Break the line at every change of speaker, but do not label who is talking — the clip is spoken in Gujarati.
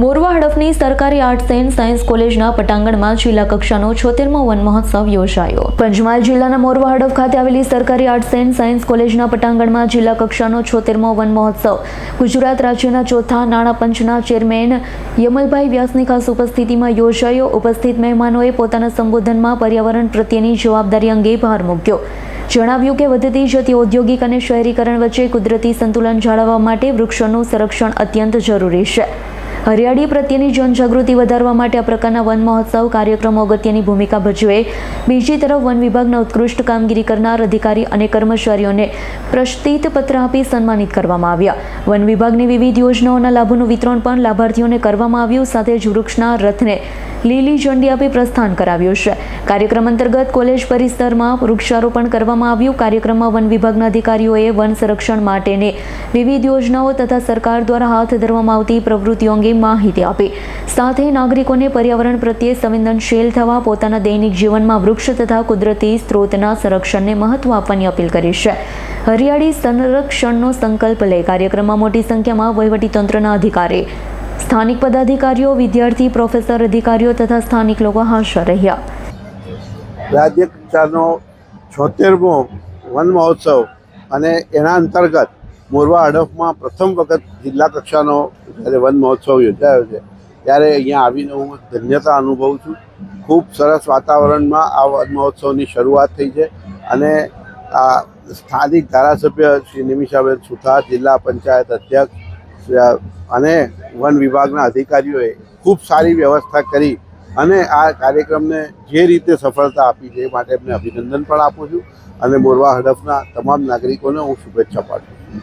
મોરવા હડફની સરકારી આર્ટસ એન્ડ સાયન્સ કોલેજના પટાંગણમાં જિલ્લા કક્ષાનો છોતેરમો વન મહોત્સવ યોજાયો. પંચમહાલ જિલ્લાના મોરવા હડફ ખાતે આવેલી સરકારી આર્ટ્સ એન્ડ સાયન્સ કોલેજના પટાંગણમાં જિલ્લા કક્ષાનો છોતેરમો વન મહોત્સવ. ગુજરાત રાજ્યના ચોથા નાણાં પંચના ચેરમેન યમલભાઈ વ્યાસની ખાસ ઉપસ્થિતિમાં યોજાયો. ઉપસ્થિત મહેમાનોએ પોતાના સંબોધનમાં પર્યાવરણ પ્રત્યેની જવાબદારી અંગે ભાર મૂક્યો. જણાવ્યું કે વધતી જતી ઔદ્યોગિક અને શહેરીકરણ વચ્ચે કુદરતી સંતુલન જાળવવા માટે વૃક્ષોનું સંરક્ષણ અત્યંત જરૂરી છે. હરિયાળી પ્રત્યેની જનજાગૃતિ વધારવા માટે આ પ્રકારના વન મહોત્સવ કાર્યક્રમો અગત્યની ભૂમિકા ભજવે. બીજી તરફ વન વિભાગના ઉત્કૃષ્ટ કામગીરી કરનાર અધિકારી અને કર્મચારીઓને પ્રસ્તિત પત્ર આપી સન્માનિત કરવામાં આવ્યા. વન વિભાગની વિવિધ યોજનાઓના લાભોનું વિતરણ પણ લાભાર્થીઓને કરવામાં આવ્યું. સાથે જ વૃક્ષના રથને લીલી ઝંડી આપી પ્રસ્થાન કરાવ્યું છે. કાર્યક્રમ અંતર્ગત કોલેજ પરિસરમાં વૃક્ષારોપણ કરવામાં આવ્યું. કાર્યક્રમમાં વન વિભાગના અધિકારીઓએ વન સંરક્ષણ માટેની વિવિધ યોજનાઓ તથા સરકાર દ્વારા હાથ ધરવામાં આવતી પ્રવૃત્તિઓ અંગે માહિતી આપી. સાથે નાગરિકોને પર્યાવરણ પ્રત્યે સંવેદનશીલ થવા પોતાના દૈનિક જીવનમાં વૃક્ષ તથા કુદરતી સ્ત્રોતના સંરક્ષણને મહત્વ આપવાની અપીલ કરી છે. હરિયાળી સંરક્ષણનો સંકલ્પ લઈ કાર્યક્રમમાં મોટી સંખ્યામાં વહીવટીતંત્રના અધિકારી, સ્થાનિક પદાધિકારીઓ, વિદ્યાર્થી, પ્રોફેસર, અધિકારીઓ તથા સ્થાનિક લોકો હાજર રહ્યા.
રાજ્ય કક્ષાનો છોતેરમો વન મહોત્સવ અને એના અંતર્ગત મોરવા હડફમાં પ્રથમ વખત જિલ્લા કક્ષાનો જ્યારે વન મહોત્સવ યોજાયો છે, ત્યારે અહીંયા આવીને હું ધન્યતા અનુભવું છું. ખૂબ સરસ વાતાવરણમાં આ વન મહોત્સવની શરૂઆત થઈ છે અને આ સ્થાનિક ધારાસભ્ય શ્રી નિમિષાબેન સુથાર, જિલ્લા પંચાયત અધ્યક્ષ અને વન વિભાગના અધિકારીઓએ ખૂબ સારી વ્યવસ્થા કરી અને આ કાર્યક્રમને જે રીતે સફળતા આપી છે એ માટે એમને અભિનંદન પણ આપું છું અને મોરવા હડફના તમામ નાગરિકોને હું શુભેચ્છા પાઠવું છું.